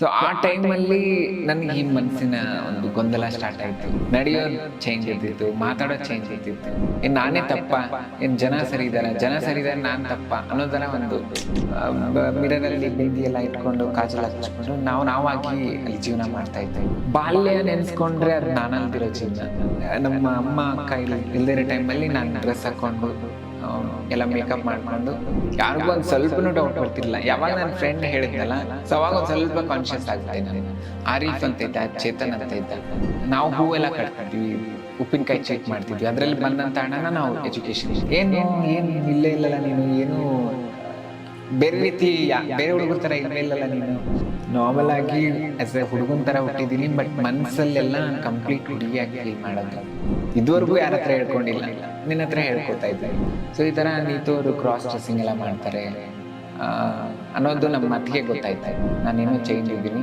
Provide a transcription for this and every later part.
So ಆ ಟೈಮಲ್ಲಿ ನನಗೆ ಈ ಮನಸ್ಸಿನ ಒಂದು ಗೊಂದಲ ಸ್ಟಾರ್ಟ್ ಆಯ್ತು. ನಡೆಯೋ ಚೇಂಜ್ ಇರ್ತಿತ್ತು ಮಾತಾಡೋ ಚೇಂಜ್ ಇರ್ತಿತ್ತು. ಏನ್ ನಾನೇ ತಪ್ಪ? ಏನು ಜನ ಸರಿ ಇದಾರ? ಜನ ಸರಿ ಇದಾರೆ ನಾನ್ ತಪ್ಪ? ಅನ್ನೋದರ ಒಂದು ಮಿರರಲ್ಲಿ ಬಿಂದಿ ಎಲ್ಲ ಇಟ್ಕೊಂಡು ಕಾಜಲ್ ಹಚ್ಕೊಂಡು ನಾವು ನಾವಾಗಿ ಅಲ್ಲಿ ಜೀವನ ಮಾಡ್ತಾ ಇದ್ದೇವೆ ಬಾಲ್ಯ ನೆನೆಸ್ಕೊಂಡ್ರೆ ಅದು ನಾನಲ್ದಿರೋ ಜೀವನ. ನಮ್ಮ ಅಮ್ಮ ಅಕ್ಕ ಇಲ್ಲ ಇಲ್ದಿರೋ ಟೈಮಲ್ಲಿ ನಾನು ಡ್ರೆಸ್ ಅವ್ನು ಎಲ್ಲ ಮೇಕಪ್ ಮಾಡ್ಕೊಂಡು ಯಾರಿಗೂ ಒಂದು ಸ್ವಲ್ಪನೂ ಡೌಟ್ ಬರ್ತಿಲ್ಲ ಯಾವಾಗ ನನ್ನ ಫ್ರೆಂಡ್ ಹೇಳಿದ್ನಲ್ಲ, ಸೊ ಅವಾಗ ಒಂದು ಸ್ವಲ್ಪ ಕಾನ್ಶಿಯಸ್ ಆಗ್ಬಿಟ್ಟೆ ನಾನು. ಆರೀಫ್ ಅಂತ ಇದ್ದ, ಚೇತನ್ ಅಂತ ಇದ್ದ. ನಾವು ಹೂವೆಲ್ಲ ಕಟ್ತಿದ್ವಿ ಉಪ್ಪಿನಕಾಯಿ ಚೆಕ್ ಮಾಡ್ತಿದ್ವಿ. ಅದರಲ್ಲಿ ಬಂದಂತ ಹಣನ ನಾವು ಎಜುಕೇಶನ್ ಏನು ಏನು, ಇಲ್ಲೇ ಇಲ್ಲಲ್ಲ ನೀನು, ಏನು ಬೇರೆ ರೀತಿ ಬೇರೆ ಹುಡುಗರ ತರ ಇರಲಿಲ್ಲಲ್ಲ ನೀನು? ನಾರ್ಮಲ್ ಆಗಿ ಆಸ್ ಎ ಹುಡುಗನ ಹುಟ್ಟಿದೀನಿ ಬಟ್ ಮನ್ಸಲ್ಲೆಲ್ಲ ನಾನು ಕಂಪ್ಲೀಟ್ ಹುಡುಗಿಯಾಗಿ ಫೀಲ್ ಮಾಡೋದು. ಇದುವರೆಗೂ ಯಾರ ಹತ್ರ ಹೇಳ್ಕೊಂಡಿಲ್ಲ. ನಿನ್ನ ಹತ್ರ ಹೇಳ್ಕೊತಾ ಇದ್ದೆ. ಸೊ ಈ ತರ ನೀತು ಅವರು ಕ್ರಾಸ್ ಡ್ರೆಸ್ಸಿಂಗ್ ಎಲ್ಲ ಮಾಡ್ತಾರೆ. ಅನ್ನೋದು ನಮ್ಮ ಮತ್ತಿಗೆ ಗೊತ್ತಾಯ್ತು. ನಾನೇನೋ ಚೇಂಜ್ ಇದ್ದೀನಿ.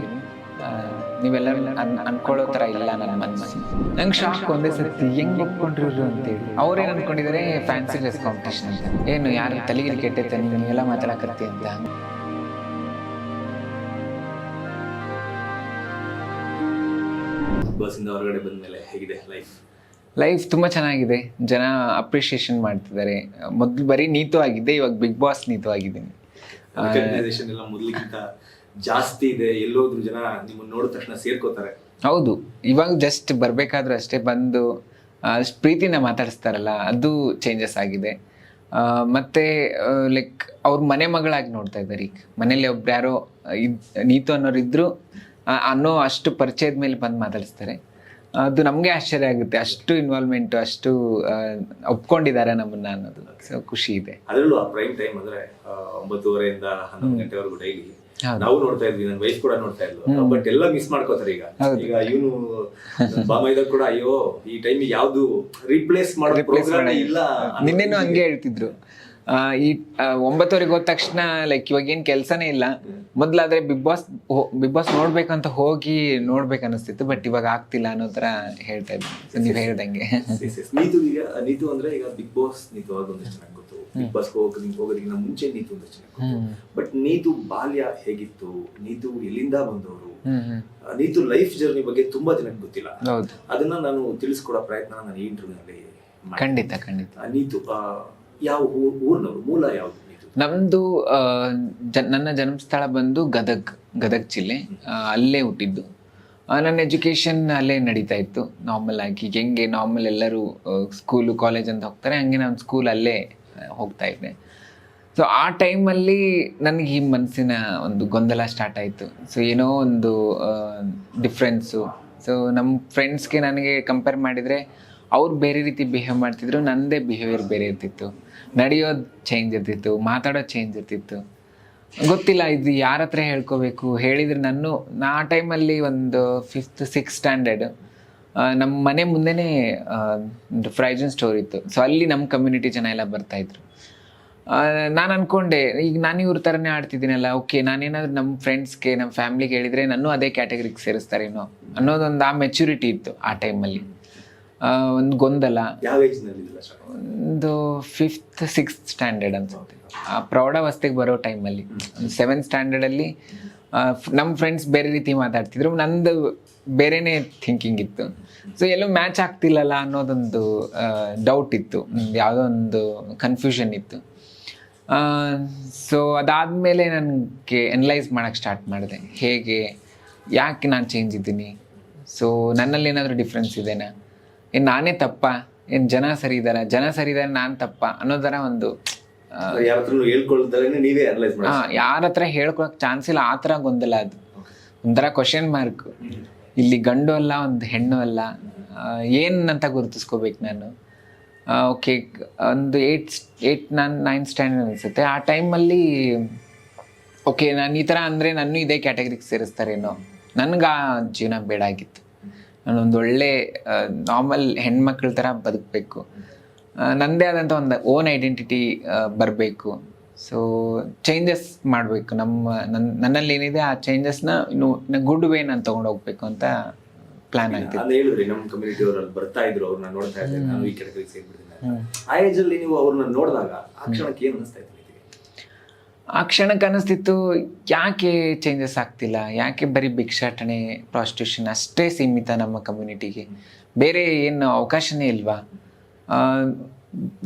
ನೀವೆಲ್ಲ ಅನ್ ಅನ್ಕೊಳ್ಳೋ ಥರ ಇಲ್ಲ ನನ್ನ ಮನಸ್ಸು ನಂಗೆ ಶಾಕ್ ಒಂದೇ ಸತಿ ಹೆಂಗ್ ಒಪ್ಕೊಂಡ್ರು ಅಂತೇಳಿ. ಅವ್ರೇನ್ ಅನ್ಕೊಂಡಿದ್ದಾರೆ ಫ್ಯಾನ್ಸಿ ಡ್ರೆಸ್ ಕಾಂಪಿಟೇಷನ್ ಅಂತ. ಏನು ಯಾರು ತಲೆಗಿರಿ ಕೆಟ್ಟೈತೆ? ನೀನು ಎಲ್ಲ ಮಾತಾಡಕತ್ತಿ ಅಂತ. ಹೊರಗಡೆ ಬಂದ್ಮೇಲೆ ಹೇಗಿದೆ ಲೈಫ್ ಲೈಫ್ ತುಂಬಾ ಚೆನ್ನಾಗಿದೆ. ಜನ ಅಪ್ರಿಷಿಯೇಷನ್ ಮಾಡ್ತಿದ್ದಾರೆ. ಮೊದ್ಲು ಬರೀ ನೀತು ಆಗಿದ್ದೆ ಇವಾಗ ಬಿಗ್ ಬಾಸ್ ನೀತು ಆಗಿದ್ದೀನಿ ಎಲ್ಲ ಮೊದಲಿಗಿಂತ ಜಾಸ್ತಿ ಇದೆ. ಎಲ್ಲೋದ್ರು ಜನ ನಿಮ್ಮನ್ನ ನೋಡಿದ ತಕ್ಷಣ ಸೇರ್ಕೋತಾರೆ. ಹೌದು. ಇವಾಗ ಜಸ್ಟ್ ಬರ್ಬೇಕಾದ್ರೂ ಅಷ್ಟೇ ಬಂದು ಪ್ರೀತಿನ ಮಾತಾಡಿಸ್ತಾರಲ್ಲ, ಅದು ಚೇಂಜಸ್ ಆಗಿದೆ. ಮತ್ತೆ ಲೈಕ್ ಅವ್ರ ಮನೆ ಮಗಳಾಗಿ ನೋಡ್ತಾ ಇದ್ದಾರೆ ಈಗ. ಮನೇಲಿ ಒಬ್ರು ಯಾರೋ ನೀತು ಅನ್ನೋರು ಇದ್ರು ಅನ್ನೋ ಅಷ್ಟು ಪರಿಚಯದ ಮೇಲೆ ಬಂದು ಮಾತಾಡಿಸ್ತಾರೆ. ಅದು ನಮಗೆ ಆಶ್ಚರ್ಯ ಆಗುತ್ತೆ. ಅಷ್ಟು ಇನ್ವಾಲ್ವ್ಮೆಂಟ್ ಅಷ್ಟು ಒಪ್ಕೊಂಡಿದ್ದಾರೆ ನಮ್ಮನ್ನ ಅನ್ನೋದು. ಸೊ ಖುಷಿ ಇದೆ. ಅದರಲ್ಲೂ ಆ ಪ್ರೈಮ್ ಟೈಮ್ ಅಂದ್ರೆ ಒಂಬತ್ತುವರೆಯಿಂದ ಹನ್ನೊಂದು ಗಂಟೆವರೆಗೂ ಡೈಲಿ. ನಾವು ನೋಡ್ತಾ ಇದ್ವಿ ನನ್ನ ವೈಫ್ ಕೂಡ ನೋಡ್ತಾ ಇದ್ವಿ ಬಟ್ ಎಲ್ಲ ಮಿಸ್ ಮಾಡ್ಕೋತಾರೆ ಈಗ. ಈಗ ಇವನು ಬಾಮೈದ ಕೂಡ ಅಯ್ಯೋ ಈ ಟೈಮ್ ಯಾವ್ದು ರಿಪ್ಲೇಸ್ ಮಾಡೋ ಪ್ರೋಗ್ರಾಮ್ ಇಲ್ಲ ನಿನ್ನೆನೂ ಹಂಗೆ ಹೇಳ್ತಿದ್ರು. ಈ ಒಂಬತ್ತುವರೆಗೆ ಹೋದ ತಕ್ಷಣ ಲೈಕ್ ಇವಾಗ ಏನು ಕೆಲಸನೇ ಇಲ್ಲ. ಮೊದ್ಲಾದ್ರೆ ಬಿಗ್ ಬಾಸ್ ಬಿಗ್ ಬಾಸ್ ನೋಡ್ಬೇಕಂತ ಹೋಗಿ ನೋಡ್ಬೇಕು ಅನಿಸ್ತಿತ್ತು ಬಟ್ ಇವಾಗ ಆಗ್ತಿಲ್ಲ ಅನ್ನೋ ತರ ಹೇಳ್ತಾ ಇದ್ದೆ. ನೀವು ಹೇಳ್ದಂಗೆ. ನೀತು ಈಗ ನೀತು ಅಂದ್ರೆ ಈಗ ಬಿಗ್ ಬಾಸ್ ನೀತು ಅದೊಂದಿಷ್ಟು ಚೆನ್ನಾಗಿ ಗೊತ್ತು. ಬಿಗ್ ಬಾಸ್ ಹೋಗೋದಕ್ಕಿಂತ ಮುಂಚೆ ನೀತು ಒಂದಷ್ಟು ಚೆನ್ನಾಗಿ ಬಟ್ ನೀತು ಬಾಲ್ಯ ಹೇಗಿತ್ತು? ನೀತು ಎಲ್ಲಿಂದ ಬಂದವರು? ನೀತು ಲೈಫ್ ಜರ್ನಿ ಬಗ್ಗೆ ತುಂಬಾ ಜನಕ್ಕೆ ಗೊತ್ತಿಲ್ಲ. ಅದನ್ನ ನಾನು ತಿಳಿಸ್ಕೊಡೋ ಪ್ರಯತ್ನ ನಾನು ಈ ಇಂಟರ್ವ್ಯೂನಲ್ಲಿ ಖಂಡಿತ ಖಂಡಿತ. ನೀತು ಆ, ಯಾವ ಊರಿನವರು, ಮೂಲ ಯಾವುದು ನನ್ನ ಜನ್ಮಸ್ಥಳ ಬಂದು ಗದಗ್ ಗದಗ್ ಜಿಲ್ಲೆ. ಅಲ್ಲೇ ಹುಟ್ಟಿದ್ದು. ನನ್ನ ಎಜುಕೇಶನ್ ಅಲ್ಲೇ ನಡೀತಾ ಇತ್ತು. ನಾರ್ಮಲ್ ಆಗಿ ಹೆಂಗೆ ನಾರ್ಮಲ್ ಎಲ್ಲರೂ ಸ್ಕೂಲು, ಕಾಲೇಜ್ ಅಂತ ಹೋಗ್ತಾರೆ, ಹಂಗೆ ನಾನು ಸ್ಕೂಲ್ ಅಲ್ಲೇ ಹೋಗ್ತಾ ಇದ್ದೆ. ಸೊ ಆ ಟೈಮಲ್ಲಿ ನನಗೆ ಈ ಮನಸ್ಸಿನ ಒಂದು ಗೊಂದಲ ಸ್ಟಾರ್ಟ್ ಆಯಿತು. ಸೊ ಏನೋ ಒಂದು ಡಿಫ್ರೆನ್ಸು ಸೊ ನಮ್ಮ ಫ್ರೆಂಡ್ಸ್ಗೆ ನನಗೆ ಕಂಪೇರ್ ಮಾಡಿದರೆ ಅವ್ರು ಬೇರೆ ರೀತಿ ಬಿಹೇವ್ ಮಾಡ್ತಿದ್ರು ನನ್ನದೇ ಬಿಹೇವಿಯರ್ ಬೇರೆ ಇರ್ತಿತ್ತು. ನಡೆಯೋದು ಚೇಂಜ್ ಇರ್ತಿತ್ತು ಮಾತಾಡೋದು ಚೇಂಜ್ ಇರ್ತಿತ್ತು. ಗೊತ್ತಿಲ್ಲ, ಇದು ಯಾರ ಹತ್ರ ಹೇಳ್ಕೋಬೇಕು? ಹೇಳಿದ್ರೆ ನಾನು, ನಾ ಆ ಟೈಮಲ್ಲಿ ಒಂದು ಫಿಫ್ತ್ ಸಿಕ್ಸ್ ಸ್ಟ್ಯಾಂಡರ್ಡ್ ನಮ್ಮ ಮನೆ ಮುಂದೆನೇ ಫ್ರೈಜನ್ ಸ್ಟೋರ್ ಇತ್ತು. ಸೊ ಅಲ್ಲಿ ನಮ್ಮ ಕಮ್ಯುನಿಟಿ ಜನ ಎಲ್ಲ ಬರ್ತಾಯಿದ್ರು ನಾನು ಅಂದ್ಕೊಂಡೆ ಈಗ ನಾನು ಇವ್ರ ಥರನೇ ಆಡ್ತಿದ್ದೀನಲ್ಲ ಓಕೆ ನಾನೇನಾದ್ರೂ ನಮ್ಮ ಫ್ರೆಂಡ್ಸ್ಗೆ ನಮ್ಮ ಫ್ಯಾಮ್ಲಿಗೆ ಹೇಳಿದರೆ ನಾನು ಅದೇ ಕ್ಯಾಟಗರಿಗೆ ಸೇರಿಸ್ತಾರೇನೋ ಅನ್ನೋದೊಂದು ಆ ಮೆಚುರಿಟಿ ಇತ್ತು ಆ ಟೈಮಲ್ಲಿ ಒಂದು ಗೊಂದಲ. ಒಂದು ಫಿಫ್ತ್ ಸಿಕ್ಸ್ತ್ ಸ್ಟ್ಯಾಂಡರ್ಡ್ ಅನ್ಸುತ್ತೆ. ಆ ಪ್ರೌಢಾವಸ್ಥೆಗೆ ಬರೋ ಟೈಮಲ್ಲಿ ಸೆವೆಂತ್ ಸ್ಟ್ಯಾಂಡರ್ಡಲ್ಲಿ ನಮ್ಮ ಫ್ರೆಂಡ್ಸ್ ಬೇರೆ ರೀತಿ ಮಾತಾಡ್ತಿದ್ರು. ನಂದು ಬೇರೆನೇ ಥಿಂಕಿಂಗ್ ಇತ್ತು. ಸೊ ಎಲ್ಲೂ ಮ್ಯಾಚ್ ಆಗ್ತಿಲ್ಲಲ್ಲ ಅನ್ನೋದೊಂದು ಡೌಟ್ ಇತ್ತು. ಯಾವುದೋ ಒಂದು ಕನ್ಫ್ಯೂಷನ್ ಇತ್ತು. ಸೊ ಅದಾದಮೇಲೆ ನನಗೆ ಎನಲೈಸ್ ಮಾಡೋಕ್ಕೆ ಸ್ಟಾರ್ಟ್ ಮಾಡಿದೆ. ಹೇಗೆ ಯಾಕೆ ನಾನು ಚೇಂಜ್ ಇದ್ದೀನಿ? ಸೊ ನನ್ನಲ್ಲಿ ಏನಾದರೂ ಡಿಫ್ರೆನ್ಸ್ ಇದೆನಾ? ಏನು ನಾನೇ ತಪ್ಪ? ಏನು ಜನ ಸರಿ ಇದಾರೆ? ಜನ ಸರಿ ಇದ್ದಾರೆ ನಾನು ತಪ್ಪ ಅನ್ನೋದರ ಒಂದು ನೀವೇ ಅನಲೈಸ್ ಯಾರ ಹತ್ರ ಹೇಳ್ಕೊಳಕ್ ಚಾನ್ಸ್ ಇಲ್ಲ ಆ ಥರ ಗೊಂದಲ ಅದು. ಒಂಥರ ಕ್ವಶನ್ ಮಾರ್ಕ್ ಇಲ್ಲಿ ಗಂಡು ಅಲ್ಲ ಒಂದು ಹೆಣ್ಣು ಅಲ್ಲ. ಏನು ಏನ್ ಅಂತ ಗುರುತಿಸ್ಕೋಬೇಕು ನಾನು? ಓಕೆ ಒಂದು ಏಟ್ ಏಟ್ ನಾನು ನೈನ್ ಸ್ಟ್ಯಾಂಡರ್ಡ್ ಅನಿಸುತ್ತೆ. ಆ ಟೈಮಲ್ಲಿ ಓಕೆ ನಾನು ಈ ಥರ ಅಂದರೆ ನಾನು ಇದೇ ಕ್ಯಾಟಗರಿಗೆ ಸೇರಿಸ್ತಾರೇನೋ. ನನಗೆ ಆ ಜೀವನ ಬೇಡ ಆಗಿತ್ತು. ನಾನೊಂದು ಒಳ್ಳೆ ನಾರ್ಮಲ್ ಹೆಣ್ಮಕ್ಳ ಥರ ಬದುಕಬೇಕು. ನನ್ನದೇ ಆದಂಥ ಒಂದು ಓನ್ ಐಡೆಂಟಿಟಿ ಬರಬೇಕು. ಸೊ ಚೇಂಜಸ್ ಮಾಡಬೇಕು. ನಮ್ಮ ನನ್ನ ನನ್ನಲ್ಲಿ ಏನಿದೆ ಆ ಚೇಂಜಸ್ನ ಇನ್ನು ಗುಡ್ ವೇ ನಾನು ತೊಗೊಂಡು ಹೋಗ್ಬೇಕು ಅಂತ ಪ್ಲಾನ್ ಆಗ್ತಿದೆ. ಹೇಳಿದ್ರಿ ನಮ್ಮ ಕಮ್ಯುನಿಟಿ ಅವರು ಅಲ್ಲಿ ಬರ್ತಾ ಇದ್ರು ಅವ್ರನ್ನ ನೋಡ್ತಾ ಇದ್ದೆ ನಾನು ಈ ಕೆಟಗರಿಗೆ ಸೇರ್ಬಿಡ್ತೀನಿ ಆ ಏಜಲ್ಲಿ ನೀವು ಅವ್ರನ್ನ ನೋಡಿದಾಗ ಆ ಕ್ಷಣಕ್ಕೆ ಏನು ಅನಿಸ್ತಾ ಇತ್ತು? ಆ ಕ್ಷಣಕ್ಕೆ ಅನ್ನಿಸ್ತಿತ್ತು ಯಾಕೆ ಚೇಂಜಸ್ ಆಗ್ತಿಲ್ಲ? ಯಾಕೆ ಬರೀ ಭಿಕ್ಷಾಟನೆ ಪ್ರಾಸ್ಟ್ಯೂಷನ್ ಅಷ್ಟೇ ಸೀಮಿತ ನಮ್ಮ ಕಮ್ಯುನಿಟಿಗೆ ಬೇರೆ ಏನು ಅವಕಾಶನೇ ಇಲ್ವಾ?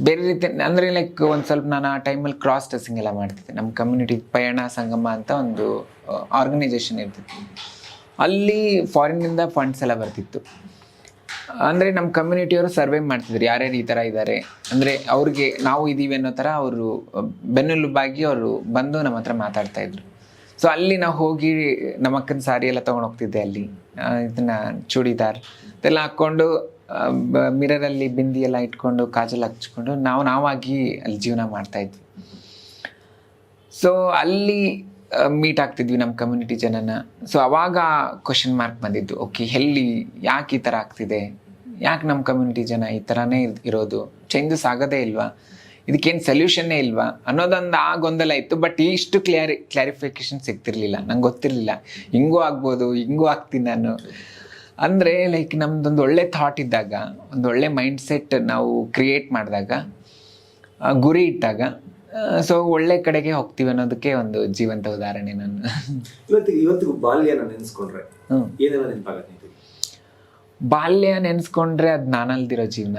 ಬೇರೆ ರೀತಿ, ಅಂದರೆ ಲೈಕ್ ಒಂದು ಸ್ವಲ್ಪ ನಾನು ಆ ಟೈಮಲ್ಲಿ ಕ್ರಾಸ್ ಡ್ರೆಸ್ಸಿಂಗ್ ಎಲ್ಲ ಮಾಡ್ತಿದ್ದೆ. ನಮ್ಮ ಕಮ್ಯುನಿಟಿ ಪಯಣ ಸಂಗಮ ಅಂತ ಒಂದು ಆರ್ಗನೈಸೇಷನ್ ಇರ್ತಿತ್ತು. ಅಲ್ಲಿ ಫಾರಿನ್ನಿಂದ ಫಂಡ್ಸ್ ಎಲ್ಲ ಬರ್ತಿತ್ತು. ಅಂದರೆ ನಮ್ಮ ಕಮ್ಯುನಿಟಿಯವರು ಸರ್ವೆ ಮಾಡ್ತಿದ್ರು, ಯಾರ್ಯಾರು ಈ ಥರ ಇದ್ದಾರೆ ಅಂದರೆ ಅವ್ರಿಗೆ ನಾವು ಇದ್ದೀವಿ ಅನ್ನೋ ಥರ ಅವರು, ಬೆನ್ನೆಲುಬಾಗಿ ಅವರು ಬಂದು ನಮ್ಮ ಹತ್ರ ಮಾತಾಡ್ತಾ ಇದ್ರು. ಸೊ ಅಲ್ಲಿ ನಾವು ಹೋಗಿ ನಮ್ಮ ಅಕ್ಕನ ಸಾರಿ ಎಲ್ಲ ತೊಗೊಂಡು ಹೋಗ್ತಿದ್ದೆ ಅಲ್ಲಿ. ಇದನ್ನ ಚೂಡಿದಾರ್ ಇದೆಲ್ಲ ಹಾಕ್ಕೊಂಡು ಮಿರರಲ್ಲಿ ಬಿಂದಿ ಎಲ್ಲ ಇಟ್ಕೊಂಡು, ಕಾಜಲ್ ಹಚ್ಕೊಂಡು ನಾವು ನಾವಾಗಿ ಅಲ್ಲಿ ಜೀವನ ಮಾಡ್ತಾ ಇದ್ವಿ. ಸೊ ಅಲ್ಲಿ ಮೀಟ್ ಆಗ್ತಿದ್ವಿ ನಮ್ಮ ಕಮ್ಯುನಿಟಿ ಜನನ. ಸೊ ಅವಾಗ ಕ್ವಶನ್ ಮಾರ್ಕ್ ಬಂದಿದ್ದು ಓಕೆ ಎಲ್ಲಿ, ಯಾಕೆ ಈ ಥರ ಆಗ್ತಿದೆ? ಯಾಕೆ ನಮ್ಮ ಕಮ್ಯುನಿಟಿ ಜನ ಈ ಥರನೇ ಇರ್- ಇರೋದು? ಚೇಂಜಸ್ ಆಗೋದೇ ಇಲ್ವಾ? ಇದಕ್ಕೇನು ಸೊಲ್ಯೂಷನ್ನೇ ಇಲ್ವಾ? ಅನ್ನೋದೊಂದು ಆ ಗೊಂದಲ ಇತ್ತು ಬಟ್ ಇಷ್ಟು ಕ್ಲಾರಿ ಕ್ಲಾರಿಫಿಕೇಶನ್ ಸಿಗ್ತಿರ್ಲಿಲ್ಲ. ನಂಗೆ ಗೊತ್ತಿರಲಿಲ್ಲ. ಹಿಂಗೂ ಆಗ್ಬೋದು, ಹಿಂಗೂ ಆಗ್ತೀನಿ ನಾನು. ಅಂದರೆ ಲೈಕ್ ನಮ್ದೊಂದು ಒಳ್ಳೆ ಥಾಟ್ ಇದ್ದಾಗ, ಒಂದು ಒಳ್ಳೆ ಮೈಂಡ್ ಸೆಟ್ ನಾವು ಕ್ರಿಯೇಟ್ ಮಾಡಿದಾಗ ಗುರಿ ಇಟ್ಟಾಗ ಸೊ ಒಳ್ಳೆ ಕಡೆಗೆ ಹೋಗ್ತೀವಿ ಅನ್ನೋದಕ್ಕೆ ಒಂದು ಜೀವಂತ ಉದಾಹರಣೆ ನಾನು. ಇವತ್ತಿಗೆ ಇವತ್ತಿಗೂ ಬಾಲ್ಯನ ನೆನೆಸ್ಕೊಂಡ್ರೆ ಹ್ಮ್. ಏನೆಲ್ಲ ನೆನಪಾಗತ್ತೆ ನಿಂತಿಗೆ ಬಾಲ್ಯ ನೆನೆಸ್ಕೊಂಡ್ರೆ ಅದು ನಾನಲ್ದಿರೋ ಜೀವನ.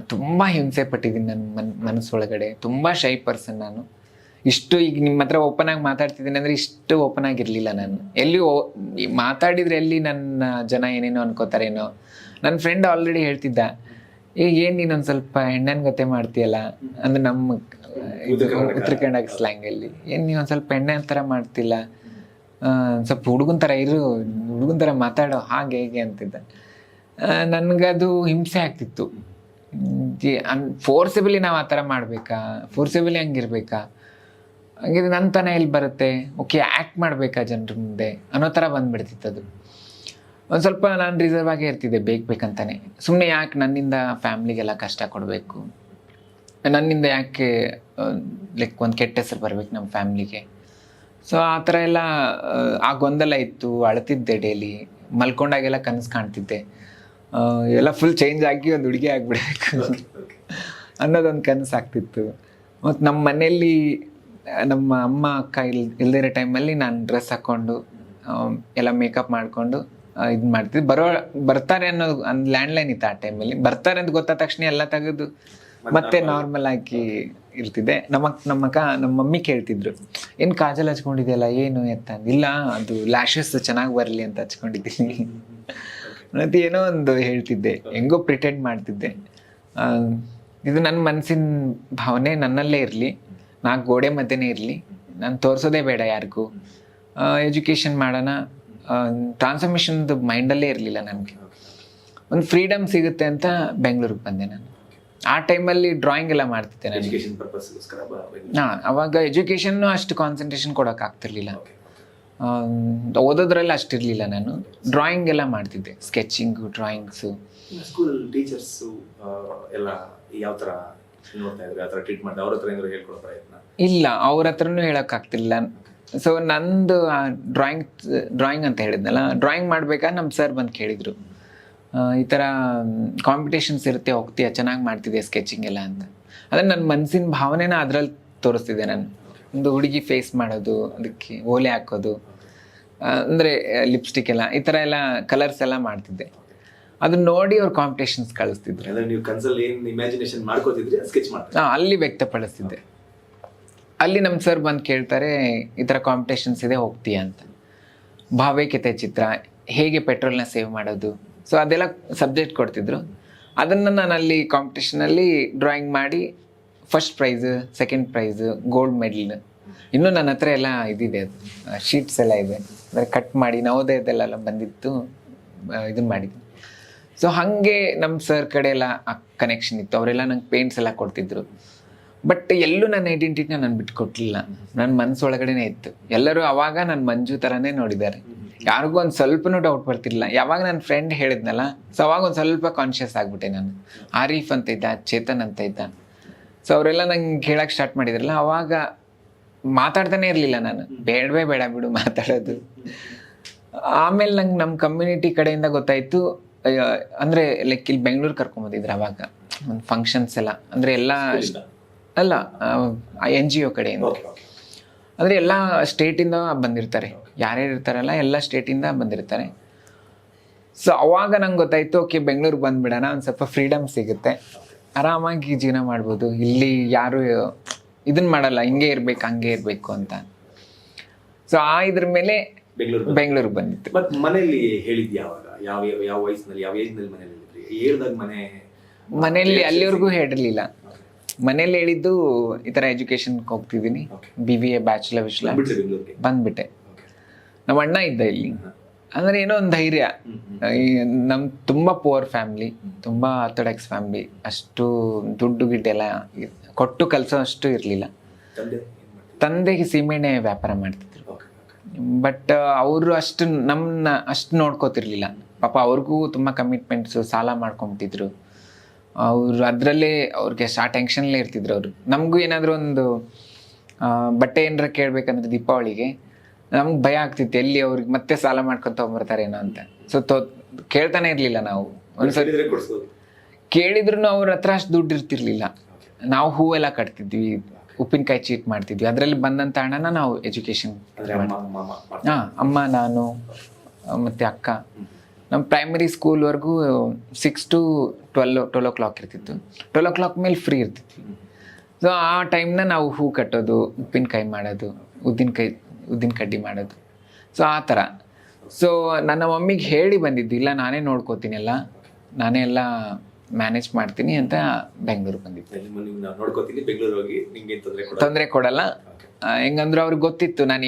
ತುಂಬ ಹಿಂಸೆ ಪಟ್ಟಿದ್ದೀನಿ ನನ್ನ ಮನ್ ಮನಸ್ಸೊಳಗಡೆ. ತುಂಬಾ ಶೈ ಪರ್ಸನ್ ನಾನು. ಇಷ್ಟು ಈಗ ನಿಮ್ಮ ಹತ್ರ ಓಪನ್ ಆಗಿ ಮಾತಾಡ್ತಿದ್ದೀನಿ ಅಂದ್ರೆ ಇಷ್ಟು ಓಪನ್ ಆಗಿರ್ಲಿಲ್ಲ ನಾನು. ಎಲ್ಲಿ ಓ- ಮಾತಾಡಿದ್ರೆ ಎಲ್ಲಿ ನನ್ನ ಜನ ಏನೇನೋ ಅನ್ಕೋತಾರೇನೋ. ನನ್ನ ಫ್ರೆಂಡ್ ಆಲ್ರೆಡಿ ಹೇಳ್ತಿದ್ದ. ಈಗ ಏನ್ ನೀನೊಂದು ಸ್ವಲ್ಪ ಹೆಣ್ಣನ್ ಗತೆ ಮಾಡ್ತೀಯಲ್ಲ? ಅಂದ್ರೆ ನಮ್ಮ ಉತ್ತರ ಕನ್ನಡ ಸ್ಲ್ಯಾಂಗ್ ಅಲ್ಲಿ. ಏನ್ ನೀನೊಂದ್ ಸ್ವಲ್ಪ ಎಣ್ಣೆ ಥರ ಮಾಡ್ತಿಲ್ಲ? ಸ್ವಲ್ಪ ಹುಡುಗನ್ ಥರ ಇರು ಹುಡುಗನ್ ಥರ ಮಾತಾಡೋ ಹಾಗೆ ಹೇಗೆ ಅಂತಿದ್ದ. ನನಗದು ಹಿಂಸೆ ಆಗ್ತಿತ್ತು. ಫೋರ್ಸಬಲಿ ನಾವು ಆ ಥರ ಮಾಡಬೇಕಾ? ಫೋರ್ಸಬಲಿ ಹಂಗಿರ್ಬೇಕಾ? ಹಂಗಿದ್ರೆ ನನ್ನ ತನ ಎಲ್ಲಿ ಬರುತ್ತೆ? ಓಕೆ ಆ್ಯಕ್ಟ್ ಮಾಡಬೇಕಾ ಜನರ ಮುಂದೆ? ಅನ್ನೋ ಥರ ಬಂದ್ಬಿಡ್ತಿತ್ತು ಅದು ಒಂದು ಸ್ವಲ್ಪ ನಾನು ರಿಸರ್ವ್ ಆಗೇ ಇರ್ತಿದ್ದೆ ಬೇಕು ಬೇಕಂತಾನೆ. ಸುಮ್ಮನೆ ಯಾಕೆ ನನ್ನಿಂದ ಫ್ಯಾಮ್ಲಿಗೆಲ್ಲ ಕಷ್ಟ ಕೊಡಬೇಕು? ನನ್ನಿಂದ ಯಾಕೆ ಲೈಕ್ ಒಂದು ಕೆಟ್ಟ ಹೆಸರು ಬರಬೇಕು ನಮ್ಮ ಫ್ಯಾಮ್ಲಿಗೆ ಸೊ ಆ ಥರ ಎಲ್ಲ ಆ, ಗೊಂದಲ ಇತ್ತು ಅಳ್ತಿದ್ದೆ ಡೈಲಿ ಮಲ್ಕೊಂಡಾಗೆಲ್ಲ ಕನಸು ಕಾಣ್ತಿದ್ದೆ. ಎಲ್ಲ ಫುಲ್ ಚೇಂಜ್ ಆಗಿ ಒಂದು ಹುಡುಗಿ ಆಗಿಬಿಡ್ಬೇಕು. ಅನ್ನೋದೊಂದು ಕನಸು ಆಗ್ತಿತ್ತು. ಮತ್ತು ನಮ್ಮ ಮನೆಯಲ್ಲಿ ನಮ್ಮ ಅಮ್ಮ ಅಕ್ಕ ಇಲ್ ಇಲ್ದಿರೋ ಟೈಮಲ್ಲಿ ನಾನು ಡ್ರೆಸ್ ಹಾಕ್ಕೊಂಡು ಎಲ್ಲ ಮೇಕಪ್ ಮಾಡಿಕೊಂಡು ಇದು ಮಾಡ್ತಿದ್ದೆ ಬರೋ ಬರ್ತಾರೆ ಅನ್ನೋದು ಒಂದು ಲ್ಯಾಂಡ್ಲೈನ್ ಇತ್ತು ಆ ಟೈಮಲ್ಲಿ ಬರ್ತಾರೆ ಅಂತ ಗೊತ್ತಾದ ತಕ್ಷಣ ಎಲ್ಲ ತೆಗೆದು ಮತ್ತೆ ನಾರ್ಮಲ್ ಆಗಿ. ಇರ್ತಿದೆ ನಮ್ಮ ನಮ್ಮ ಅಕ್ಕ ನಮ್ಮ ಮಮ್ಮಿ ಕೇಳ್ತಿದ್ರು ಏನು ಕಾಜಲ್ ಹಚ್ಕೊಂಡಿದ್ಯಲ್ಲ ಏನು ಎತ್ತ? ಇಲ್ಲ ಅದು ಲ್ಯಾಶಸ್ ಚೆನ್ನಾಗಿ ಬರಲಿ ಅಂತ ಹಚ್ಕೊಂಡಿದ್ದೀನಿ. ಮತ್ತೆ ಏನೋ ಒಂದು ಹೇಳ್ತಿದ್ದೆ. ಹೆಂಗೋ ಪ್ರಿಟೆಂಡ್ ಮಾಡ್ತಿದ್ದೆ. ಇದು ನನ್ನ ಮನಸ್ಸಿನ ಭಾವನೆ ನನ್ನಲ್ಲೇ ಇರಲಿ. ನಾಲ್ಕು ಗೋಡೆ ಮಧ್ಯನೇ ಇರಲಿ. ನಾನು ತೋರಿಸೋದೇ ಬೇಡ ಯಾರಿಗೂ. ಎಜುಕೇಷನ್ ಮಾಡೋಣ. ಟ್ರಾನ್ಸ್ಫರ್ಮೇಷನ್ದು ಮೈಂಡಲ್ಲೇ ಇರಲಿಲ್ಲ ನನಗೆ. ಒಂದು ಫ್ರೀಡಮ್ ಸಿಗುತ್ತೆ ಅಂತ ಬೆಂಗಳೂರಿಗೆ ಬಂದೆ ನಾನು. ಆ ಟೈಮಲ್ಲಿ ಡ್ರಾಯಿಂಗ್ ಎಲ್ಲ ಮಾಡ್ತಿದ್ದೆ ನಾನು. ಹಾ ಅವಾಗ ಎಜುಕೇಷನ್ನು ಅಷ್ಟು ಕಾನ್ಸಂಟ್ರೇಷನ್ ಕೊಡೋಕೆ ಆಗ್ತಿರ್ಲಿಲ್ಲ. ಓದೋದ್ರಲ್ಲಿ ಅಷ್ಟಿರಲಿಲ್ಲ ನಾನು. ಡ್ರಾಯಿಂಗ್ ಎಲ್ಲ ಮಾಡ್ತಿದ್ದೆ. ಸ್ಕೆಚಿಂಗ್ ಡ್ರಾಯಿಂಗ್ಸು ಸ್ಕೂಲ್ ಟೀಚರ್ಸು ಎಲ್ಲ ಯಾವ ಥರ ನೋಡ್ತಾ ಇದ್ರು? ಟ್ರೀಟ್ ಅವ್ರ ಹತ್ರ ಏನಾದ್ರು ಹೇಳ್ಕೊಡೋ ಪ್ರಯತ್ನ? ಇಲ್ಲ ಅವ್ರ ಹತ್ರನೂ ಹೇಳೋಕ್ಕಾಗ್ತಿಲ್ಲ ಸೊ ನಂದು ಡ್ರಾಯಿಂಗ್ ಡ್ರಾಯಿಂಗ್ ಅಂತ ಹೇಳಿದ್ನಲ್ಲ ಡ್ರಾಯಿಂಗ್ ಮಾಡ್ಬೇಕಾದ್ರೆ ನಮ್ಮ ಸರ್ ಬಂದು ಕೇಳಿದರು. ಈ ಥರ ಕಾಂಪಿಟೇಷನ್ಸ್ ಇರುತ್ತೆ ಹೋಗ್ತೀಯ ಚೆನ್ನಾಗಿ ಮಾಡ್ತಿದ್ದೆ ಸ್ಕೆಚಿಂಗ್ ಎಲ್ಲ ಅಂತ. ಅದನ್ನು ನನ್ನ ಮನಸ್ಸಿನ ಭಾವನೆನ ಅದ್ರಲ್ಲಿ ತೋರಿಸ್ತಿದ್ದೆ ನಾನು. ಒಂದು ಹುಡುಗಿ ಫೇಸ್ ಮಾಡೋದು ಅದಕ್ಕೆ ಓಲೆ ಹಾಕೋದು ಅಂದರೆ ಲಿಪ್ಸ್ಟಿಕ್ ಎಲ್ಲ ಈ ಥರ ಎಲ್ಲ ಕಲರ್ಸ್ ಎಲ್ಲ ಮಾಡ್ತಿದ್ದೆ. ಅದನ್ನ ನೋಡಿ ಅವ್ರು ಕಾಂಪಿಟೇಷನ್ಸ್ ಕಳಿಸ್ತಿದ್ರು. ಅಂದ್ರೆ ನೀವು ಕನ್ಸಲ್ಲಿ ಏನ್ ಇಮ್ಯಾಜಿನೇಷನ್ ಮಾಡ್ಕೋತಿದ್ರಿ ಸ್ಕೆಚ್ ಮಾಡ್ತಾರೆ ಅಲ್ಲಿ ವ್ಯಕ್ತಪಡಿಸ್ತಿದ್ದೆ. ಅಲ್ಲಿ ನಮ್ಮ ಸರ್ ಬಂದು ಕೇಳ್ತಾರೆ, ಈ ಥರ ಕಾಂಪಿಟೇಷನ್ಸ್ ಇದೆ, ಹೋಗ್ತೀಯಾ? ಅಂತ. ಭಾವೈಕ್ಯತೆ ಚಿತ್ರ, ಹೇಗೆ ಪೆಟ್ರೋಲ್ನ ಸೇವ್ ಮಾಡೋದು? ಸೊ ಅದೆಲ್ಲ ಸಬ್ಜೆಕ್ಟ್ ಕೊಡ್ತಿದ್ರು. ಅದನ್ನು ನಾನು ಅಲ್ಲಿ ಕಾಂಪಿಟೇಷನಲ್ಲಿ ಡ್ರಾಯಿಂಗ್ ಮಾಡಿ first prize second prize gold medal ಇನ್ನೂ ನನ್ನ ಹತ್ರ ಎಲ್ಲ ಇದಿದೆ ಅದು. ಶೀಟ್ಸ್ ಎಲ್ಲ ಇದೆ. ಅಂದರೆ ಕಟ್ ಮಾಡಿ ನವೋದಯದಲ್ಲೆಲ್ಲ ಬಂದಿತ್ತು ಇದನ್ನು ಮಾಡಿದ್ವಿ ಸೊ ಹಾಗೆ ನಮ್ಮ ಸರ್ ಕಡೆ ಎಲ್ಲ ಕನೆಕ್ಷನ್ ಇತ್ತು. ಅವರೆಲ್ಲ ನಂಗೆ ಪೇಂಟ್ಸ್ ಎಲ್ಲ ಕೊಡ್ತಿದ್ರು. ಬಟ್ ಎಲ್ಲೂ ನನ್ನ ಐಡೆಂಟಿಟಿನ ನಾನು ಬಿಟ್ಕೊಟ್ಲಿಲ್ಲ ನನ್ನ ಮನಸ್ಸೊಳಗಡೆನೇ ಇತ್ತು. ಎಲ್ಲರೂ ಅವಾಗ ನನ್ನ ಮಂಜು ಥರನೇ ನೋಡಿದ್ದಾರೆ. ಯಾರಿಗೂ ಒಂದು ಸ್ವಲ್ಪನೂ ಡೌಟ್ ಬರ್ತಿರ್ಲಿಲ್ಲ. ಯಾವಾಗ ನನ್ನ ಫ್ರೆಂಡ್ ಹೇಳಿದ್ನಲ್ಲ ಸೊ ಅವಾಗ ಒಂದು ಸ್ವಲ್ಪ ಕಾನ್ಷಿಯಸ್ ಆಗಿಬಿಟ್ಟೆ ನಾನು. ಆರೀಫ್ ಅಂತ ಇದ್ದ, ಚೇತನ್ ಅಂತ ಇದ್ದ. ಸೊ ಅವರೆಲ್ಲ ನಂಗೆ ಕೇಳೋಕೆ ಸ್ಟಾರ್ಟ್ ಮಾಡಿದ್ರಲ್ಲ, ಅವಾಗ ಮಾತಾಡ್ತಾನೆ ಇರಲಿಲ್ಲ ನಾನು. ಬೇಡವೇ ಬೇಡ ಬಿಡು ಮಾತಾಡೋದು. ಆಮೇಲೆ ನಂಗೆ ನಮ್ಮ ಕಮ್ಯುನಿಟಿ ಕಡೆಯಿಂದ ಗೊತ್ತಾಯಿತು ಅಂದರೆ ಲೈಕ್ ಇಲ್ಲಿ ಬೆಂಗಳೂರು ಕರ್ಕೊಂಬಂದಿದ್ರು ಅವಾಗ. ಒಂದು ಫಂಕ್ಷನ್ಸ್ ಎಲ್ಲ. ಅಂದರೆ ಎಲ್ಲ ಅಲ್ಲ ಎನ್ ಜಿ ಒ ಕಡೆಯಿಂದ. ಅಂದರೆ ಎಲ್ಲ ಸ್ಟೇಟಿಂದ ಬಂದಿರ್ತಾರೆ. ಯಾರ್ಯಾರು ಇರ್ತಾರಲ್ಲ ಎಲ್ಲ ಸ್ಟೇಟಿಂದ ಬಂದಿರ್ತಾರೆ. ಸೊ ಅವಾಗ ನಂಗೆ ಗೊತ್ತಾಯಿತು ಓಕೆ ಬೆಂಗಳೂರಿಗೆ ಬಂದುಬಿಡೋಣ ಒಂದು ಸ್ವಲ್ಪ ಫ್ರೀಡಮ್ ಸಿಗುತ್ತೆ. ಆರಾಮಾಗಿ ಜೀವನ ಮಾಡ್ಬೋದು. ಇಲ್ಲಿ ಯಾರು ಇದನ್ನ ಮಾಡಲ್ಲ ಹಿಂಗೆ ಇರ್ಬೇಕು ಹಂಗೆ ಇರಬೇಕು ಅಂತ. ಸೊ ಆ ಇದ್ರ ಮೇಲೆ ಬೆಂಗಳೂರು ಬೆಂಗಳೂರಿಗೆ ಬಂದಿತ್ತು. ಬಟ್ ಮನೆಯಲ್ಲಿ ಹೇಳಿದ್ ಯಾವಾಗ ಯಾವ ಯಾವ- ವಯಸ್ಸಿನಲ್ಲಿ ಯಾವ ಏಜ್ನಲ್ಲಿ ಹೇಳಿದಾಗ ಹೇಳಿದ್ರಿ ಹೇಳ್ದಾಗ ಮನೆ ಮನೆಯಲ್ಲಿ ಅಲ್ಲಿವರೆಗೂ ಹೇಳಿರ್ಲಿಲ್ಲ. ಮನೇಲಿ ಹೇಳಿದ್ದು ಈ ಥರ ಎಜುಕೇಶನ್ಗೆ ಹೋಗ್ತಿದ್ದೀನಿ ಬಿ ಬಿ ಎ ಬ್ಯಾಚುಲರ್ ವಿಶ್ಲ ಬಂದ್ಬಿಟ್ಟೆ. ನಮ್ಮ ಅಣ್ಣ ಇದ್ದ ಇಲ್ಲಿ. ಅಂದ್ರೆ ಏನೋ ಒಂದು ಧೈರ್ಯ. ನಮ್ ತುಂಬಾ ಪುವರ್ ಫ್ಯಾಮಿಲಿ ತುಂಬಾ ಆರ್ಥೋಡಾಕ್ಸ್ ಫ್ಯಾಮಿಲಿ ಅಷ್ಟು ದುಡ್ಡು ಗಿಡ್ಡೆಲ್ಲ ಕೊಟ್ಟು ಕಲ್ಸೋ ಅಷ್ಟು ಇರಲಿಲ್ಲ. ತಂದೆಗೆ ಸೀಮೆಣ್ಣೆ ವ್ಯಾಪಾರ ಮಾಡ್ತಿದ್ರು. ಬಟ್ ಅವರು ಅಷ್ಟು ನಮ್ಮನ್ನ ಅಷ್ಟು ನೋಡ್ಕೋತಿರ್ಲಿಲ್ಲ. ಪಾಪ ಅವ್ರಿಗೂ ತುಂಬ ಕಮಿಟ್ಮೆಂಟ್ಸು ಸಾಲ ಮಾಡ್ಕೊಂಬಿಟ್ಟಿದ್ರು. ಅವ್ರು ಅದರಲ್ಲೇ ಅವ್ರಿಗೆ ಆ ಟೆನ್ಷನ್ಲೇ ಇರ್ತಿದ್ರು ಅವರು. ನಮಗೂ ಏನಾದರೂ ಒಂದು ಬಟ್ಟೆ ಏನಾರ ಕೇಳಬೇಕಂದ್ರೆ ದೀಪಾವಳಿಗೆ ನಮ್ಗೆ ಭಯ ಆಗ್ತಿತ್ತು ಎಲ್ಲಿ ಅವ್ರಿಗೆ ಮತ್ತೆ ಸಾಲ ಮಾಡ್ಕೊಂತ ಹೋಗ್ಬರ್ತಾರೇನೋ ಅಂತ. ಸೊ ತೋ ಕೇಳ್ತಾನೆ ಇರಲಿಲ್ಲ ನಾವು. ಕೇಳಿದ್ರು ಅವ್ರ ಹತ್ರ ಅಷ್ಟು ದುಡ್ಡು ಇರ್ತಿರ್ಲಿಲ್ಲ. ನಾವು ಹೂವೆಲ್ಲ ಕಟ್ತಿದ್ವಿ ಉಪ್ಪಿನಕಾಯಿ ಚೀಟ್ ಮಾಡ್ತಿದ್ವಿ. ಅದರಲ್ಲಿ ಬಂದಂಥ ಹಣನ ನಾವು ಎಜುಕೇಶನ್. ಹಾಂ ಅಮ್ಮ ನಾನು ಮತ್ತೆ ಅಕ್ಕ. ನಮ್ಮ primary ಸ್ಕೂಲ್ವರೆಗೂ six to twelve twelve o'clock ಇರ್ತಿತ್ತು. ಟ್ವೆಲ್ ಓ ಕ್ಲಾಕ್ ಮೇಲೆ ಫ್ರೀ ಇರ್ತಿತ್ತು. ಸೊ ಆ ಟೈಮ್ನ ನಾವು ಹೂ ಕಟ್ಟೋದು ಉಪ್ಪಿನಕಾಯಿ ಮಾಡೋದು ಉದ್ದಿನಕಾಯಿ ಉದ್ದಿನ ಕಡ್ಡಿ ಮಾಡೋದು. ಸೊ ಆ ಥರ. ಸೊ ನನ್ನ ಮಮ್ಮಿಗೆ ಹೇಳಿ ಬಂದಿದ್ದು ಇಲ್ಲ ನಾನೇ ನೋಡ್ಕೋತೀನಿ ಎಲ್ಲ. ನಾನೇ ಎಲ್ಲ ಮ್ಯಾನೇಜ್ ಮಾಡ್ತೀನಿ ಅಂತ ಬೆಂಗಳೂರು ಬಂದಿದ್ದೆ. ತೊಂದರೆ ಕೊಡ ಕೊಡಲ್ಲ. ಹೆಂಗಂದ್ರೆ ಅವ್ರಿಗೆ ಗೊತ್ತಿತ್ತು ನಾನು